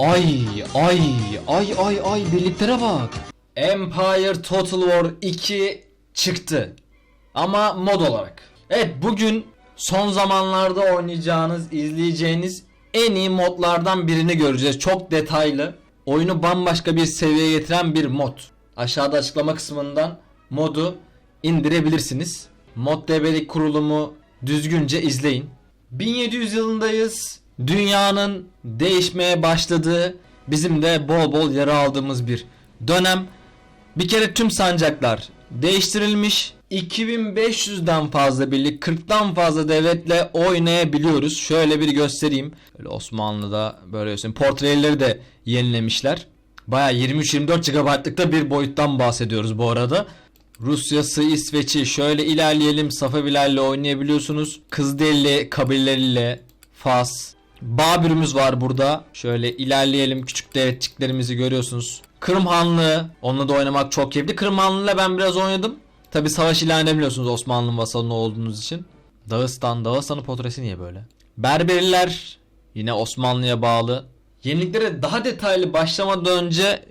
Ay ay ay ay ay birliklere bak. Empire Total War 2 çıktı. Ama mod olarak. Evet bugün son zamanlarda oynayacağınız, izleyeceğiniz en iyi modlardan birini göreceğiz. Çok detaylı. Oyunu bambaşka bir seviyeye getiren bir mod. Aşağıda açıklama kısmından modu indirebilirsiniz. ModDB'lik kurulumu düzgünce izleyin. 1700 yılındayız. Dünyanın değişmeye başladığı, bizim de bol bol yara aldığımız bir dönem. Bir kere tüm sancaklar değiştirilmiş. 2500'den fazla birlik, 40'tan fazla devletle oynayabiliyoruz. Şöyle bir göstereyim. Böyle Osmanlı'da böyle göstereyim. Portreleri de yenilemişler. Baya 23-24 GB'lıkta bir boyuttan bahsediyoruz bu arada. Rusya'sı, İsveç'i şöyle ilerleyelim. Safavilerle oynayabiliyorsunuz. Kızılderili kabileleriyle Fas. Babürümüz var burada. Şöyle ilerleyelim. Küçük devletçiklerimizi görüyorsunuz. Kırım Hanlığı. Onunla da oynamak çok keyifli. Kırım Hanlığı'yla ben biraz oynadım. Tabi savaş ilan edemiyorsunuz Osmanlı vasalını olduğunuz için. Dağıstan. Dağıstan'ın portresi niye böyle? Berberiler. Yine Osmanlı'ya bağlı. Yeniliklere daha detaylı başlamadan önce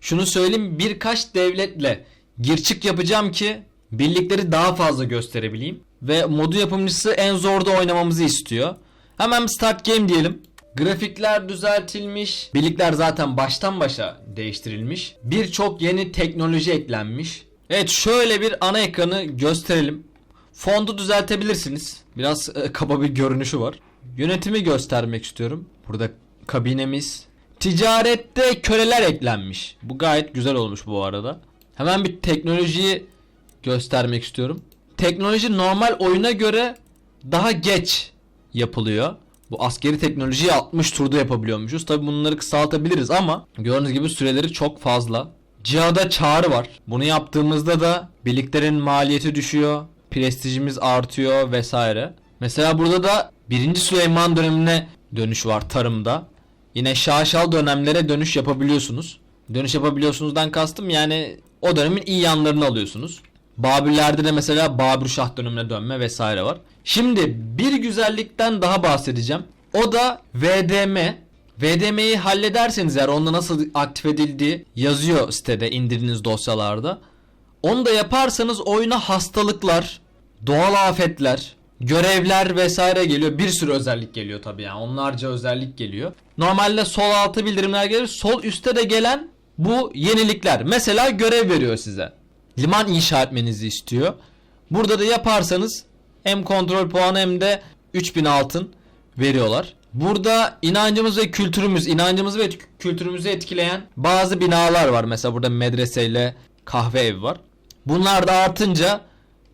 şunu söyleyeyim birkaç devletle gir çık yapacağım ki birlikleri daha fazla gösterebileyim. Ve modu yapımcısı en zorda oynamamızı istiyor. Hemen start game diyelim. Grafikler düzeltilmiş. Birlikler zaten baştan başa değiştirilmiş. Birçok yeni teknoloji eklenmiş. Evet şöyle bir ana ekranı gösterelim. Fondu düzeltebilirsiniz. Biraz e, kaba bir görünüşü var. Yönetimi göstermek istiyorum. Burada kabinemiz. Ticarette köleler eklenmiş. Bu gayet güzel olmuş bu arada. Hemen bir teknolojiyi göstermek istiyorum. Teknoloji normal oyuna göre daha geç yapılıyor. Bu askeri teknolojiyi 60 turda yapabiliyormuşuz. Tabi bunları kısaltabiliriz ama gördüğünüz gibi süreleri çok fazla. Cihada çağrı var. Bunu yaptığımızda da birliklerin maliyeti düşüyor. Prestijimiz artıyor vesaire. Mesela burada da 1. Süleyman dönemine dönüş var tarımda. Yine şaşal dönemlere dönüş yapabiliyorsunuz. Dönüş yapabiliyorsunuzdan kastım yani o dönemin iyi yanlarını alıyorsunuz. Babürlerde de mesela Babür Şah dönemine dönme vesaire var. Şimdi bir güzellikten daha bahsedeceğim. O da VDM. VDM'yi hallederseniz eğer onda nasıl aktif edildiği yazıyor sitede indirdiğiniz dosyalarda. Onu da yaparsanız oyuna hastalıklar, doğal afetler, görevler vesaire geliyor. Bir sürü özellik geliyor tabii yani. Onlarca özellik geliyor. Normalde sol altı bildirimler gelir. Sol üstte de gelen bu yenilikler. Mesela görev veriyor size. Liman inşa etmenizi istiyor. Burada da yaparsanız hem kontrol puanı hem de 3000 altın veriyorlar. Burada inancımız ve kültürümüz, inancımızı ve kültürümüzü etkileyen bazı binalar var. Mesela burada medreseyle kahve evi var. Bunlar da artınca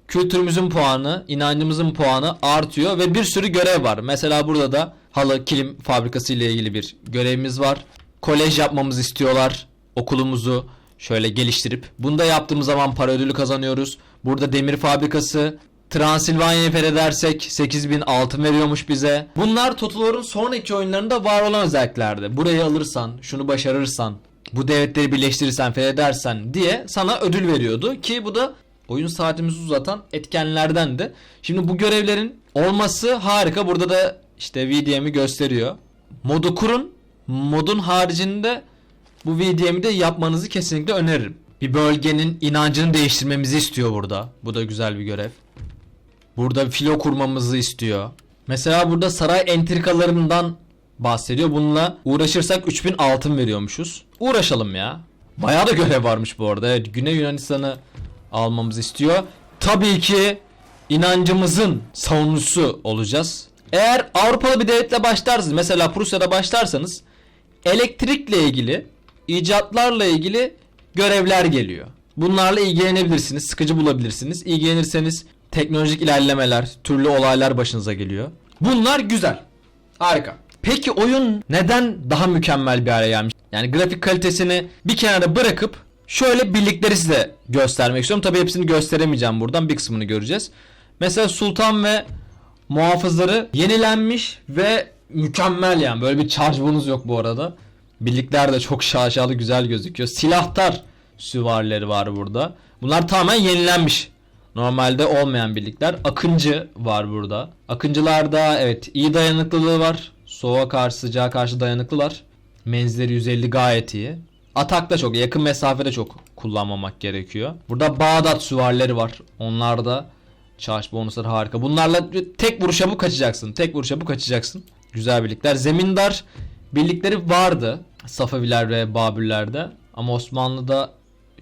kültürümüzün puanı, inancımızın puanı artıyor ve bir sürü görev var. Mesela burada da halı kilim fabrikası ile ilgili bir görevimiz var. Kolej yapmamızı istiyorlar. Okulumuzu şöyle geliştirip. Bunu da yaptığımız zaman para ödülü kazanıyoruz. Burada demir fabrikası, Transilvanya'yı fethedersek 8000 altın veriyormuş bize. Bunlar Total War'un sonraki oyunlarında var olan özelliklerdi. Burayı alırsan, şunu başarırsan, bu devletleri birleştirirsen, fethedersen diye sana ödül veriyordu. Ki bu da oyun saatimizi uzatan etkenlerdendi. Şimdi bu görevlerin olması harika. Burada da işte VDM'i gösteriyor. Modu kurun. Modun haricinde bu VDM'i de yapmanızı kesinlikle öneririm. Bir bölgenin inancını değiştirmemizi istiyor burada. Bu da güzel bir görev. Burada filo kurmamızı istiyor. Mesela burada saray entrikalarından bahsediyor. Bununla uğraşırsak 3000 altın veriyormuşuz. Uğraşalım ya. Bayağı da görev varmış bu arada. Evet, Güney Yunanistan'ı almamızı istiyor. Tabii ki inancımızın savunucusu olacağız. Eğer Avrupalı bir devletle başlarsınız, mesela Prusya'da başlarsanız elektrikle ilgili, icatlarla ilgili görevler geliyor. Bunlarla ilgilenebilirsiniz, sıkıcı bulabilirsiniz. İlgilenirseniz teknolojik ilerlemeler, türlü olaylar başınıza geliyor. Bunlar güzel. Harika. Peki oyun neden daha mükemmel bir hale gelmiş? Yani grafik kalitesini bir kenara bırakıp şöyle birlikleri size göstermek istiyorum. Tabii hepsini gösteremeyeceğim buradan. Bir kısmını göreceğiz. Mesela Sultan ve muhafızları yenilenmiş ve mükemmel yani. Böyle bir charge bonus yok bu arada. Birlikler de çok şaşalı güzel gözüküyor. Silahtar süvarileri var burada. Bunlar tamamen yenilenmiş. Normalde olmayan birlikler. Akıncı var burada. Akıncılarda evet iyi dayanıklılığı var. Soğuğa karşı sıcağa karşı dayanıklılar. Menzilleri 150 gayet iyi. Atakta çok, yakın mesafede çok kullanmamak gerekiyor. Burada Bağdat süvarileri var. Onlar da charge bonusları harika. Bunlarla tek vuruşa bu kaçacaksın. Tek vuruşa bu kaçacaksın. Güzel birlikler. Zemindar birlikleri vardı. Safaviler ve Babürlerde. Ama Osmanlı'da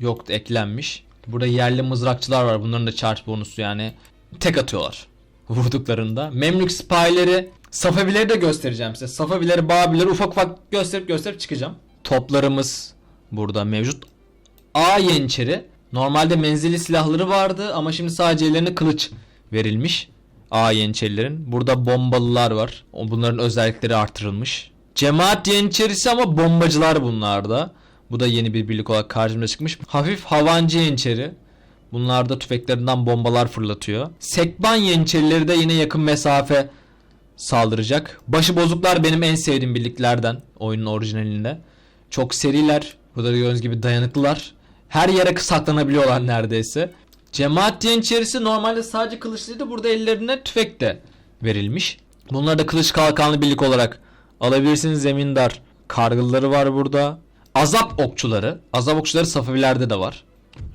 yoktu eklenmiş. Burada yerli mızrakçılar var. Bunların da charge bonusu yani tek atıyorlar vurduklarında. Memlük sipahileri Safavileri de göstereceğim size. Safavileri, Babilleri ufak ufak gösterip gösterip çıkacağım. Toplarımız burada mevcut. A yeniçeri. Normalde menzilli silahları vardı ama şimdi sadece ellerine kılıç verilmiş. A yeniçerilerin. Burada bombalılar var. Bunların özellikleri artırılmış. Cemaat yeniçerisi ama bombacılar bunlarda. Bu da yeni bir birlik olarak karşımıza çıkmış. Hafif havancı yeniçeri. Bunlar da tüfeklerinden bombalar fırlatıyor. Sekban yeniçerileri de yine yakın mesafe saldıracak. Başı bozuklar benim en sevdiğim birliklerden oyunun orijinalinde. Çok seriler. Burada da gördüğünüz gibi dayanıklılar. Her yere saklanabiliyorlar neredeyse. Cemaat yeniçerisi normalde sadece kılıçlıydı. Burada ellerine tüfek de verilmiş. Bunları da kılıç kalkanlı birlik olarak alabilirsiniz. Zemindar kargılları var burada. Azap okçuları. Azap okçuları Safavilerde de var.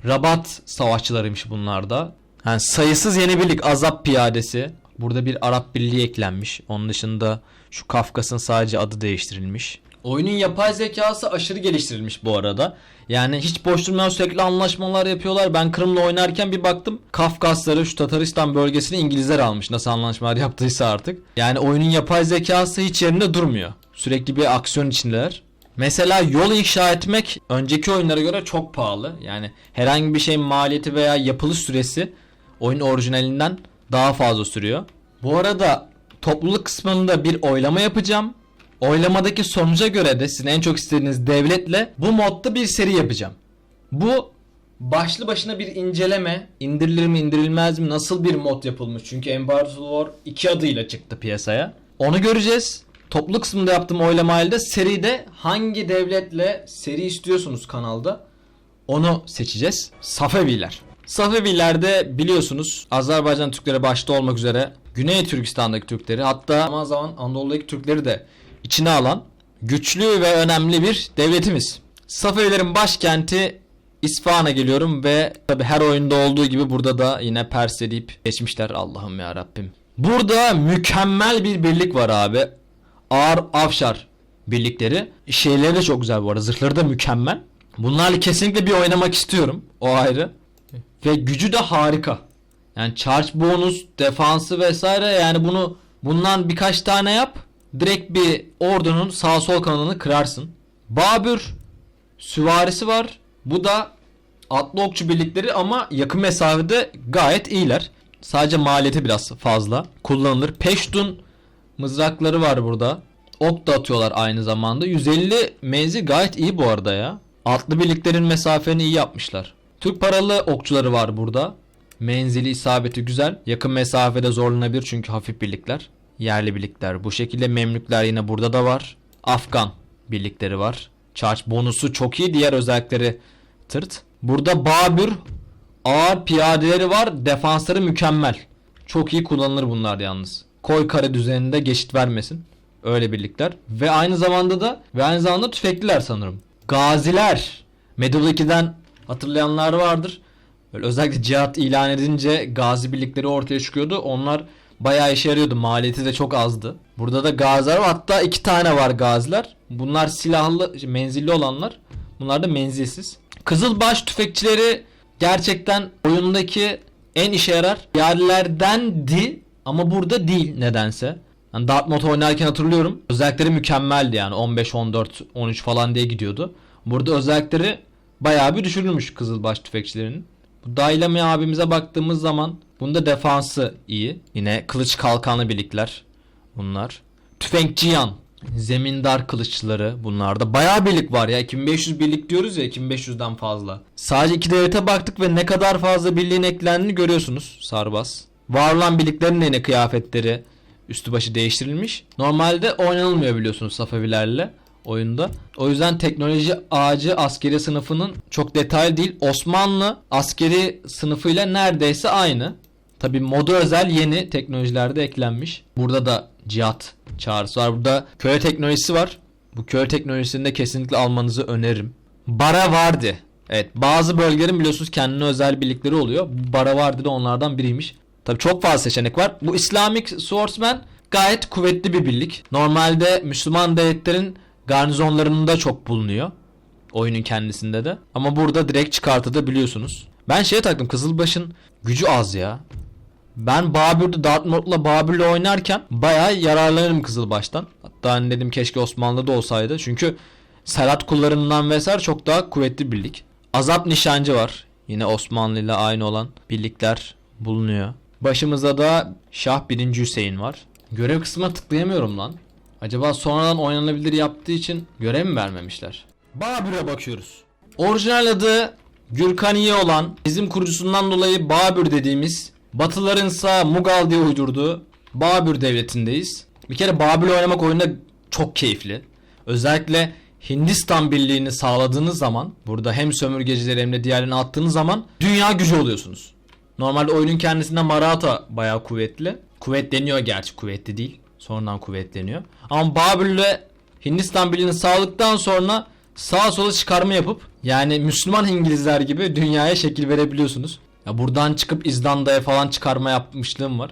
Rabat savaşçılarıymış bunlar da. Yani sayısız yeni birlik Azap piyadesi. Burada bir Arap birliği eklenmiş. Onun dışında şu Kafkas'ın sadece adı değiştirilmiş. Oyunun yapay zekası aşırı geliştirilmiş bu arada. Yani hiç boş durmayan sürekli anlaşmalar yapıyorlar. Ben Kırım'la oynarken bir baktım. Kafkasları şu Tataristan bölgesini İngilizler almış. Nasıl anlaşmalar yaptıysa artık. Yani oyunun yapay zekası hiç yerinde durmuyor. Sürekli bir aksiyon içindeler. Mesela yol inşa etmek önceki oyunlara göre çok pahalı. Yani herhangi bir şeyin maliyeti veya yapılış süresi oyun orijinalinden daha fazla sürüyor. Bu arada topluluk kısmında bir oylama yapacağım. Oylamadaki sonuca göre de sizin en çok istediğiniz devletle bu modda bir seri yapacağım. Bu başlı başına bir inceleme. İndirilir mi indirilmez mi nasıl bir mod yapılmış. Çünkü Empire War 2 adıyla çıktı piyasaya. Onu göreceğiz. Toplu kısmında yaptığım oylamayla da seride hangi devletle seri istiyorsunuz kanalda onu seçeceğiz. Safeviler. Safevilerde biliyorsunuz Azerbaycan Türkleri başta olmak üzere Güney Türkistan'daki Türkleri hatta zaman zaman Anadolu'daki Türkleri de içine alan güçlü ve önemli bir devletimiz. Safevilerin başkenti İsfahan'a geliyorum ve tabi her oyunda olduğu gibi burada da yine Pers deyip geçmişler Allah'ım ya Rabbim. Burada mükemmel bir birlik var abi. Ağır Afşar birlikleri. Şeyleri de çok güzel bu arada. Zırhları da mükemmel. Bunlarla kesinlikle bir oynamak istiyorum. O ayrı. Ve gücü de harika. Yani charge bonus, defansı vesaire yani bunu bundan birkaç tane yap. Direkt bir ordunun sağ sol kanalını kırarsın. Babür süvarisi var. Bu da atlı okçu birlikleri ama yakın mesafede gayet iyiler. Sadece maliyeti biraz fazla. Kullanılır. Peştun mızrakları var burada. Ok da atıyorlar aynı zamanda. 150 menzil gayet iyi bu arada ya. Atlı birliklerin mesafeni iyi yapmışlar. Türk paralı okçuları var burada. Menzili isabeti güzel. Yakın mesafede zorlanabilir çünkü hafif birlikler. Yerli birlikler. Bu şekilde Memlükler yine burada da var. Afgan birlikleri var. Charge bonusu çok iyi. Diğer özellikleri tırt. Burada Babür ağır piyadeleri var. Defansları mükemmel. Çok iyi kullanılır bunlar yalnız. Koy kare düzeninde geçit vermesin. Öyle birlikler. Ve aynı zamanda da ve aynı zamanda tüfekliler sanırım. Gaziler. Medieval 2'den hatırlayanlar vardır. Böyle özellikle cihat ilan edince gazi birlikleri ortaya çıkıyordu. Onlar bayağı işe yarıyordu. Maliyeti de çok azdı. Burada da gaziler var. Hatta iki tane var gaziler. Bunlar silahlı, menzilli olanlar. Bunlar da menzilsiz. Kızılbaş tüfekçileri gerçekten oyundaki en işe yarar yerlerdendi ama burada değil nedense. Yani Dartmouth oynarken hatırlıyorum. Özellikleri mükemmeldi yani 15, 14, 13 falan diye gidiyordu. Burada özellikleri bayağı bir düşürülmüş Kızılbaş tüfekçilerinin. Bu Dailami abimize baktığımız zaman bunda defansı iyi. Yine kılıç kalkanlı birlikler bunlar. Tüfekçiyan, zemindar kılıççıları bunlarda. Bayağı birlik var ya 2500 birlik diyoruz ya 2500'den fazla. Sadece iki devlete baktık ve ne kadar fazla birliğin eklendiğini görüyorsunuz Sarbas. Var olan birliklerin de yine kıyafetleri üstü başı değiştirilmiş. Normalde oynanılmıyor biliyorsunuz Safavilerle oyunda. O yüzden teknoloji ağacı askeri sınıfının çok detaylı değil. Osmanlı askeri sınıfıyla neredeyse aynı. Tabi moda özel yeni teknolojilerde eklenmiş. Burada da cihat çağrısı var. Burada köle teknolojisi var. Bu köy teknolojisini de kesinlikle almanızı öneririm. Baravardi. Evet bazı bölgelerin biliyorsunuz kendine özel birlikleri oluyor. Baravardi de onlardan biriymiş. Tabi çok fazla seçenek var. Bu Islamic Swordsman gayet kuvvetli bir birlik. Normalde Müslüman devletlerin garnizonlarında çok bulunuyor. Oyunun kendisinde de. Ama burada direkt çıkartabiliyorsunuz. Ben şeye taktım Kızılbaş'ın gücü az ya. Ben Babür'de Dartmouth'la Babür'le oynarken bayağı yararlanırım Kızılbaş'tan. Hatta hani dedim keşke Osmanlı'da olsaydı. Çünkü Serhat kullarından vesaire çok daha kuvvetli birlik. Azap nişancı var. Yine Osmanlı ile aynı olan birlikler bulunuyor. Başımızda da Şah 1. Hüseyin var. Görev kısmına tıklayamıyorum lan. Acaba sonradan oynanabilir yaptığı için görev mi vermemişler? Babür'e bakıyoruz. Orijinal adı Gürkaniye olan bizim kurucusundan dolayı Babür dediğimiz Batılarınsa Mughal diye uydurduğu Babür devletindeyiz. Bir kere Babür oynamak oyunda çok keyifli. Özellikle Hindistan birliğini sağladığınız zaman burada hem sömürgecileri hem de diğerlerini attığınız zaman dünya gücü oluyorsunuz. Normalde oyunun kendisinde Maratha bayağı kuvvetli. Kuvvetleniyor gerçi kuvvetli değil. Sonradan kuvvetleniyor. Ama Babür'le Hindistan birliğini sağladıktan sonra sağa sola çıkarma yapıp yani Müslüman İngilizler gibi dünyaya şekil verebiliyorsunuz. Ya buradan çıkıp İzlanda'ya falan çıkarma yapmışlığım var.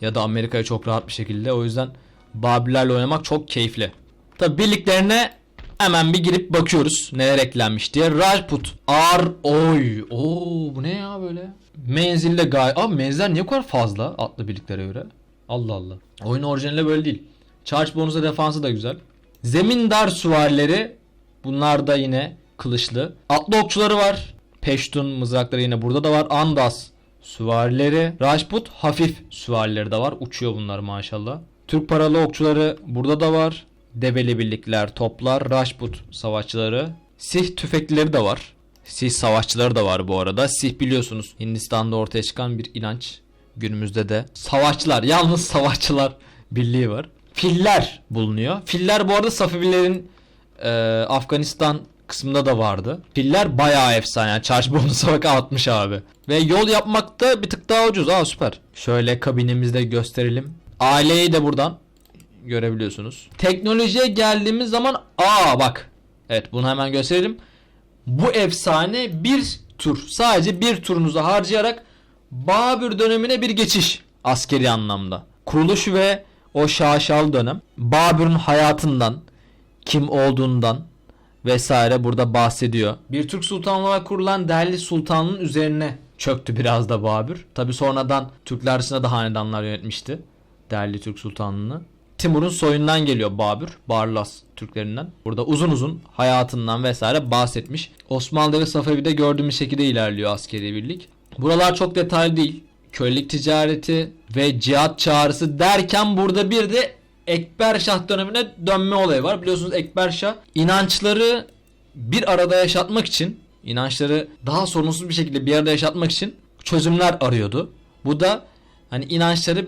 Ya da Amerika'ya çok rahat bir şekilde. O yüzden Babillerle oynamak çok keyifli. Tabi birliklerine hemen bir girip bakıyoruz neler eklenmiş diye. Rajput, Ar, Oy. Oo bu ne ya böyle? Menzille gay. Abi menziller niye kadar fazla atlı birliklere göre? Allah Allah. Oyun orijinali böyle değil. Charge bonusu defansı da güzel. Zemindar süvarileri bunlar da yine kılıçlı. Atlı okçuları var. Peştun mızrakları yine burada da var. Andas süvarileri. Rajput hafif süvarileri de var. Uçuyor bunlar maşallah. Türk paralı okçuları burada da var. Develi birlikler, toplar, Rajput savaşçıları. Sih tüfeklileri de var. Sih savaşçıları da var bu arada. Sih biliyorsunuz Hindistan'da ortaya çıkan bir inanç. Günümüzde de. Savaşçılar, yalnız savaşçılar birliği var. Filler bulunuyor. Filler bu arada Safavilerin e, Afganistan kısmında da vardı. Filler bayağı efsane. Yani charge bonusu bak 60 abi. Ve yol yapmak da bir tık daha ucuz. Aa süper. Şöyle kabinimizde gösterelim. Aileyi de buradan görebiliyorsunuz. Teknolojiye geldiğimiz zaman aa bak. Evet bunu hemen gösterelim. Bu efsane bir tur. Sadece bir turunuzu harcayarak Babür dönemine bir geçiş askeri anlamda. Kuruluş ve o şaşalı dönem Babür'ün hayatından, kim olduğundan vesaire burada bahsediyor. Bir Türk sultanlığı olarak kurulan Delhi Sultanlığı'nın üzerine çöktü biraz da Babür. Tabi sonradan Türkler dışında da hanedanlar yönetmişti. Delhi Türk Sultanlığı'nı. Timur'un soyundan geliyor Babür. Barlas Türklerinden. Burada uzun uzun hayatından vesaire bahsetmiş. Osmanlı ve Safevi'de gördüğümüz şekilde ilerliyor askeri birlik. Buralar çok detaylı değil. Kölelik ticareti ve cihat çağrısı derken burada bir de Ekber Şah dönemine dönme olayı var. Biliyorsunuz Ekber Şah inançları bir arada yaşatmak için, inançları daha sorunsuz bir şekilde bir arada yaşatmak için çözümler arıyordu. Bu da hani inançları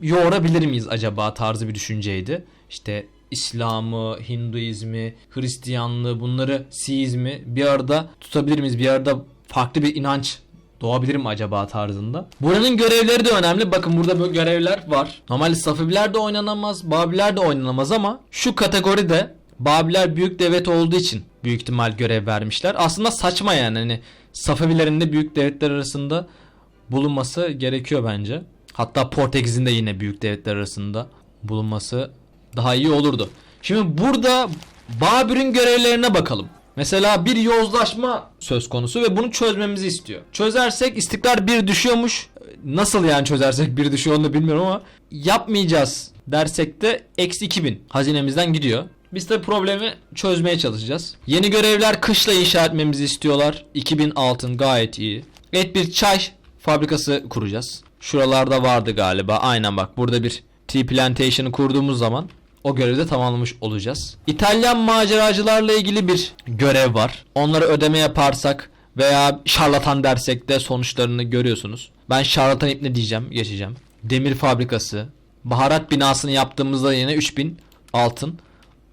yoğurabilir miyiz acaba tarzı bir düşünceydi. İşte İslam'ı, Hinduizmi, Hristiyanlığı bunları Siizmi bir arada tutabilir miyiz? Bir arada farklı bir inanç doğabilir acaba tarzında. Buranın görevleri de önemli. Bakın burada böyle görevler var. Normalde Safaviler de oynanamaz, Babiler de oynanamaz ama şu kategoride Babiler büyük devlet olduğu için büyük ihtimal görev vermişler. Aslında saçma yani hani Safavilerin de büyük devletler arasında bulunması gerekiyor bence. Hatta Portekiz'in de yine büyük devletler arasında bulunması daha iyi olurdu. Şimdi burada Babür'ün görevlerine bakalım. Mesela bir yozlaşma söz konusu ve bunu çözmemizi istiyor. Çözersek istikrar bir düşüyormuş. Nasıl yani çözersek bir düşüyor onu da bilmiyorum ama yapmayacağız dersek de eksi 2000 hazinemizden gidiyor. Biz de problemi çözmeye çalışacağız. Yeni görevler kışla inşa etmemizi istiyorlar. 2000 altın gayet iyi. Evet bir çay fabrikası kuracağız. Şuralarda vardı galiba. Aynen bak burada bir tea plantation'ı kurduğumuz zaman o görevi de tamamlamış olacağız. İtalyan maceracılarla ilgili bir görev var. Onlara ödeme yaparsak veya şarlatan dersek de sonuçlarını görüyorsunuz. Ben şarlatan ipne diyeceğim, geçeceğim. Demir fabrikası, baharat binasını yaptığımızda yine 3000 altın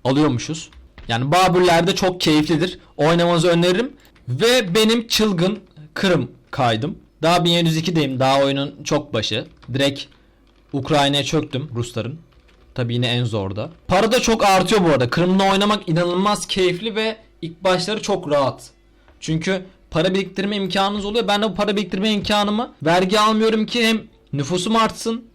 alıyormuşuz. Yani Babürler'de çok keyiflidir. Oynamanızı öneririm. Ve benim çılgın Kırım kaydım. Daha 1702'deyim. Daha oyunun çok başı. Direkt Ukrayna'ya çöktüm Rusların. Tabii yine en zorda. Para da çok artıyor bu arada. Kırım'la oynamak inanılmaz keyifli ve ilk başları çok rahat. Çünkü para biriktirme imkanınız oluyor. Ben de bu para biriktirme imkanımı vergi almıyorum ki hem nüfusum artsın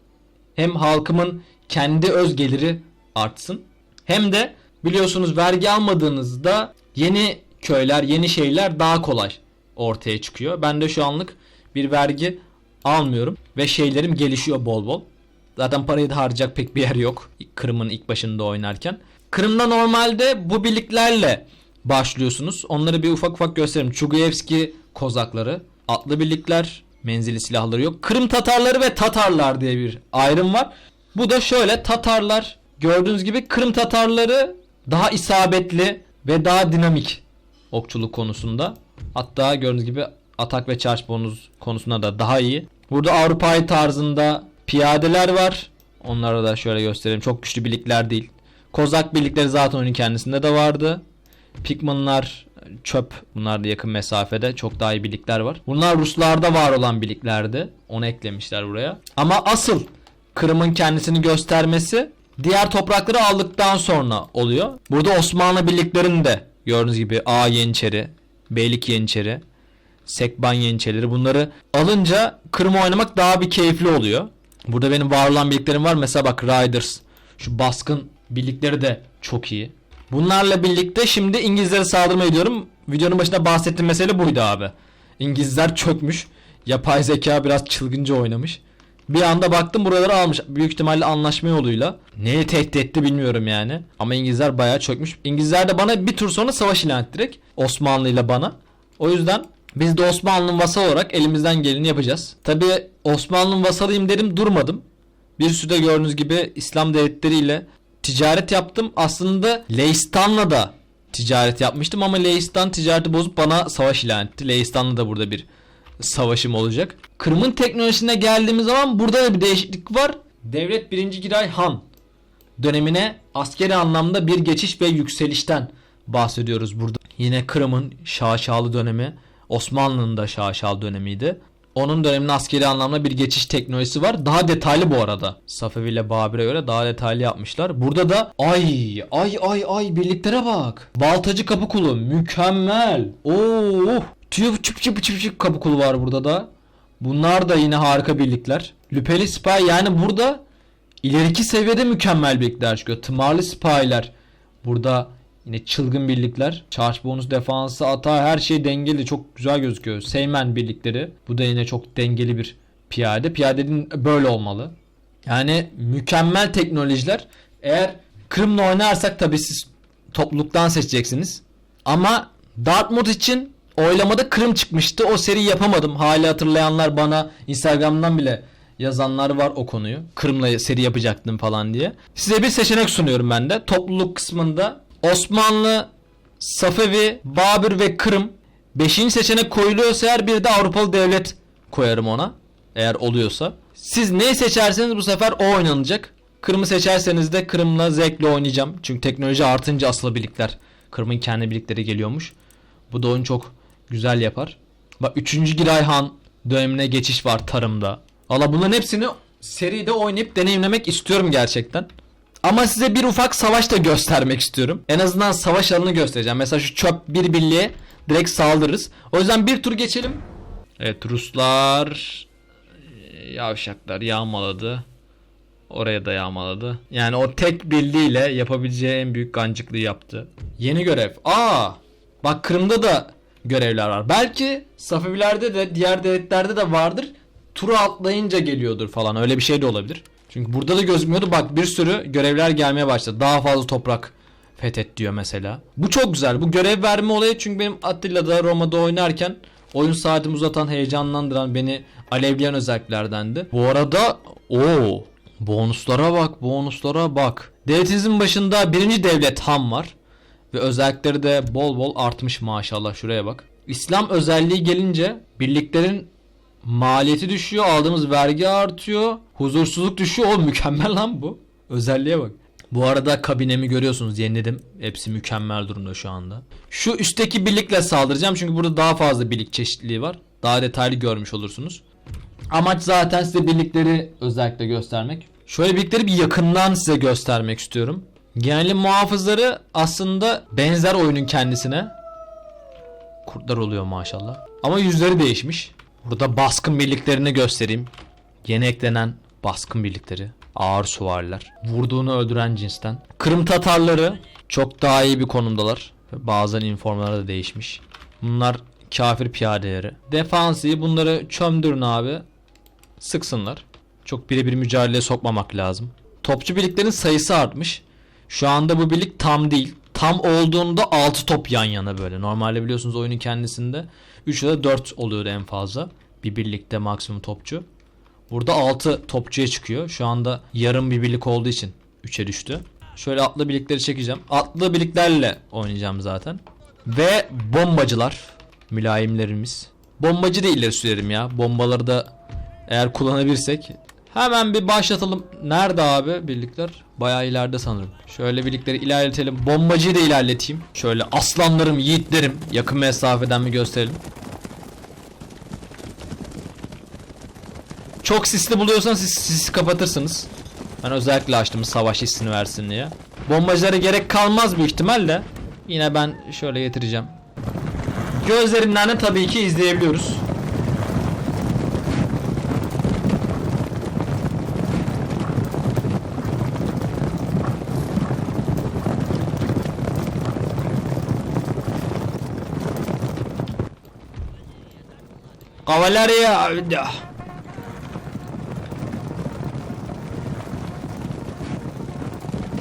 hem halkımın kendi öz geliri artsın. Hem de biliyorsunuz vergi almadığınızda yeni köyler, yeni şeyler daha kolay ortaya çıkıyor. Ben de şu anlık bir vergi almıyorum ve şeylerim gelişiyor bol bol. Zaten parayı da harcayacak pek bir yer yok Kırım'ın ilk başında oynarken. Kırım'da normalde bu birliklerle başlıyorsunuz. Onları bir ufak ufak göstereyim. Çuguyevski kozakları, atlı birlikler, menzili silahları yok. Kırım Tatarları ve Tatarlar diye bir ayrım var. Bu da şöyle Tatarlar gördüğünüz gibi Kırım Tatarları daha isabetli ve daha dinamik okçuluk konusunda. Hatta gördüğünüz gibi atak ve charge bonus konusunda da daha iyi. Burada Avrupa'yı tarzında piyadeler var. Onlara da şöyle göstereyim. Çok güçlü birlikler değil. Kozak birlikleri zaten oyunun kendisinde de vardı. Pikmanlar çöp. Bunlar da yakın mesafede. Çok daha iyi birlikler var. Bunlar Ruslarda var olan birliklerdi. Onu eklemişler buraya. Ama asıl Kırım'ın kendisini göstermesi diğer toprakları aldıktan sonra oluyor. Burada Osmanlı birliklerinin de gördüğünüz gibi A Yeniçeri, Beylik Yeniçeri, Sekban Yeniçerileri bunları alınca Kırım oynamak daha bir keyifli oluyor. Burada benim var olan birliklerim var. Mesela bak Riders. Şu baskın birlikleri de çok iyi. Bunlarla birlikte şimdi İngilizlere saldırmaya gidiyorum. Videonun başında bahsettiğim mesele buydu abi. İngilizler çökmüş. Yapay zeka biraz çılgınca oynamış. Bir anda baktım buraları almış. Büyük ihtimalle anlaşma yoluyla. Neye tehdit etti bilmiyorum yani. Ama İngilizler bayağı çökmüş. İngilizler de bana bir tur sonra savaş ilan etti direkt. Osmanlı ile bana. O yüzden biz de Osmanlı'nın vasalı olarak elimizden geleni yapacağız. Tabi Osmanlı'nın vasalıyım dedim durmadım. Bir sürü gördüğünüz gibi İslam devletleriyle ticaret yaptım. Aslında Leistan'la da ticaret yapmıştım ama Leistan ticareti bozup bana savaş ilan etti. Leistan'la da burada bir savaşım olacak. Kırım'ın teknolojisine geldiğimiz zaman burada da bir değişiklik var. Devlet 1. Giray Han dönemine askeri anlamda bir geçiş ve yükselişten bahsediyoruz burada. Yine Kırım'ın şaşalı dönemi Osmanlı'nın da şaşalı dönemiydi. Onun döneminin askeri anlamda bir geçiş teknolojisi var. Daha detaylı bu arada. Safevi ile Babir'e göre daha detaylı yapmışlar. Burada da ay ay ay ay birliklere bak. Baltacı kapı kulu mükemmel. Oo. Tüyü çıp çıp çıp çıp kapı kulu var burada da. Bunlar da yine harika birlikler. Lüpeli Spy yani burada ileriki seviyede mükemmel birlikler çıkıyor. Tımarlı Spy'ler. Burada Yine çılgın birlikler. Charge bonus defansı ata her şey dengeli. Çok güzel gözüküyor. Seymen birlikleri. Bu da yine çok dengeli bir piyade. Piyadenin böyle olmalı. Yani mükemmel teknolojiler. Eğer Kırım'la oynarsak tabii siz topluluktan seçeceksiniz. Ama Dartmouth için oylamada Kırım çıkmıştı. O seri yapamadım. Hala hatırlayanlar bana Instagram'dan bile yazanlar var o konuyu. Kırım'la seri yapacaktım falan diye. Size bir seçenek sunuyorum ben de. Topluluk kısmında Osmanlı, Safevi, Babür ve Kırım. Beşinci seçenek koyuluyorsa eğer bir de Avrupalı devlet koyarım ona. Eğer oluyorsa. Siz neyi seçerseniz bu sefer o oynanacak. Kırım'ı seçerseniz de Kırım'la zevkle oynayacağım. Çünkü teknoloji artınca asıl birlikler. Kırım'ın kendi birlikleri geliyormuş. Bu da oyunu çok güzel yapar. Bak 3. Giray Han dönemine geçiş var tarımda. Valla bunların hepsini seride oynayıp deneyimlemek istiyorum gerçekten. Ama size bir ufak savaş da göstermek istiyorum. En azından savaş alanını göstereceğim. Mesela şu çöp bir birliğe direkt saldırırız. O yüzden bir tur geçelim. Evet Ruslar e, yavşaklar yağmaladı. Oraya da yağmaladı. Yani o tek birliğiyle yapabileceği en büyük gancıklığı yaptı. Yeni görev. Aa! Bak Kırım'da da görevler var. Belki Safevilerde de diğer devletlerde de vardır. Turu atlayınca geliyordur falan. Öyle bir şey de olabilir. Çünkü burada da gözükmüyordu. Bak bir sürü görevler gelmeye başladı. Daha fazla toprak fethet diyor mesela. Bu çok güzel. Bu görev verme olayı çünkü benim Atilla'da Roma'da oynarken oyun saatimi uzatan, heyecanlandıran, beni alevleyen özelliklerdendi. Bu arada o bonuslara bak, bonuslara bak. Devletinizin başında birinci devlet ham var. Ve özellikleri de bol bol artmış maşallah şuraya bak. İslam özelliği gelince birliklerin maliyeti düşüyor, aldığımız vergi artıyor, huzursuzluk düşüyor. O mükemmel lan bu. Özelliğe bak. Bu arada kabinemi görüyorsunuz yeniledim. Hepsi mükemmel durumda şu anda. Şu üstteki birlikle saldıracağım çünkü burada daha fazla birlik çeşitliliği var. Daha detaylı görmüş olursunuz. Amaç zaten size birlikleri özellikle göstermek. Şöyle birlikleri bir yakından size göstermek istiyorum. Genelli muhafızları aslında benzer oyunun kendisine. Kurtlar oluyor maşallah. Ama yüzleri değişmiş. Burada baskın birliklerini göstereyim. Yeni eklenen baskın birlikleri. Ağır süvariler. Vurduğunu öldüren cinsten. Kırım Tatarları çok daha iyi bir konumdalar. Bazen informları da değişmiş. Bunlar kafir piyadeleri. Defansı bunları çömdürün abi. Sıksınlar. Çok birebir mücadeleye sokmamak lazım. Topçu birliklerin sayısı artmış. Şu anda bu birlik tam değil. Tam olduğunda 6 top yan yana böyle. Normalde biliyorsunuz oyunun kendisinde 3 ya da 4 oluyordu en fazla. Bir birlikte maksimum topçu. Burada 6 topçuya çıkıyor. Şu anda yarım bir birlik olduğu için 3'e düştü. Şöyle atlı birlikleri çekeceğim. Atlı birliklerle oynayacağım zaten. Ve bombacılar. Mülayimlerimiz. Bombacı da ileri sürerim ya. Bombaları da eğer kullanabilirsek. Hemen bir başlatalım. Nerede abi birlikler? Bayağı ileride sanırım. Şöyle birlikleri ilerletelim. Bombacıyı da ilerleteyim. Şöyle aslanlarım, yiğitlerim. Yakın mesafeden bir gösterelim. Çok sisli buluyorsanız siz sisi kapatırsınız. Ben özellikle açtım savaş hissini versin diye. Bombacılara gerek kalmaz büyük ihtimalle. Yine ben şöyle getireceğim. Gözlerinden de tabii ki izleyebiliyoruz. Kavaleriya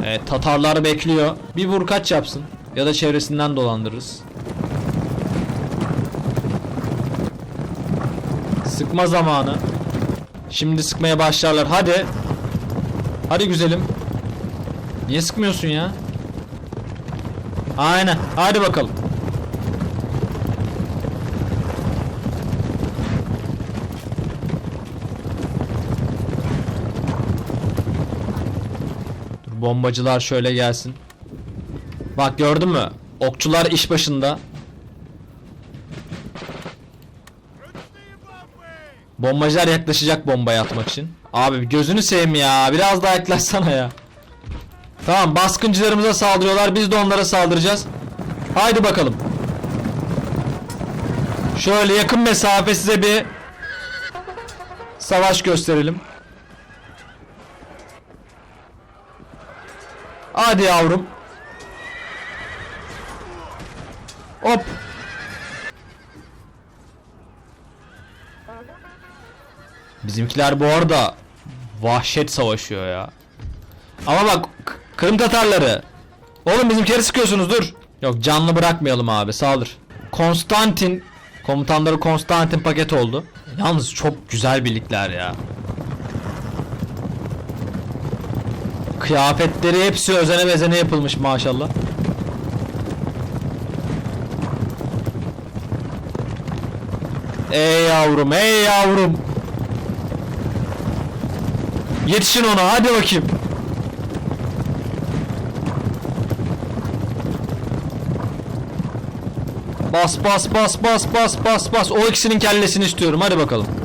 Evet Tatarlar bekliyor. Bir vur kaç yapsın. Ya da çevresinden dolandırırız. Sıkma zamanı. Şimdi sıkmaya başlarlar. Hadi. Hadi güzelim. Niye sıkmıyorsun ya? Aynen. Hadi bakalım. Dur bombacılar şöyle gelsin. Bak gördün mü? Okçular iş başında. Bombacılar yaklaşacak bombayı atmak için. Abi gözünü seveyim ya. Biraz daha yaklaşsana ya. Tamam baskıncılarımıza saldırıyorlar. Biz de onlara saldıracağız. Haydi bakalım. Şöyle yakın mesafe size bir savaş gösterelim. Hadi yavrum. Hop. Bizimkiler bu arada vahşet savaşıyor ya. Ama bak Kırım Tatarları. Oğlum bizimkileri sıkıyorsunuz dur. Yok canlı bırakmayalım abi saldır. Konstantin komutanları Konstantin paket oldu. Yalnız çok güzel birlikler ya. Kıyafetleri hepsi özene bezene yapılmış maşallah. Ey yavrum, ey yavrum. Yetişin ona, hadi bakayım. Bas bas bas bas bas bas bas. O ikisinin kellesini istiyorum. Hadi bakalım.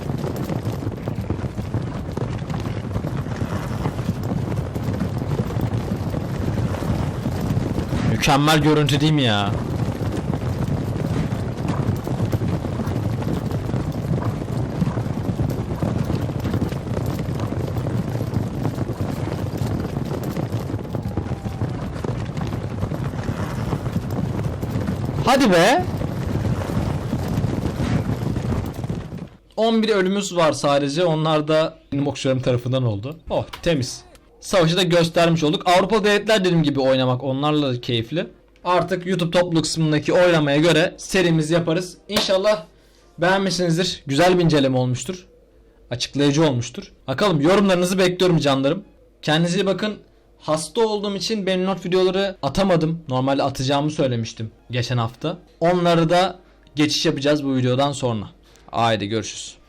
Mükemmel görüntü değil mi ya? Hadi be. 11 ölümümüz var sadece. Onlar da benim tarafından oldu. Oh temiz. Savaşı da göstermiş olduk. Avrupa devletler dediğim gibi oynamak onlarla da keyifli. Artık YouTube topluluk kısmındaki oylamaya göre serimizi yaparız. İnşallah beğenmişsinizdir. Güzel bir inceleme olmuştur. Açıklayıcı olmuştur. Bakalım yorumlarınızı bekliyorum canlarım. Kendinize iyi bakın. Hasta olduğum için benim not videoları atamadım. Normalde atacağımı söylemiştim geçen hafta. Onları da geçiş yapacağız bu videodan sonra. Haydi görüşürüz.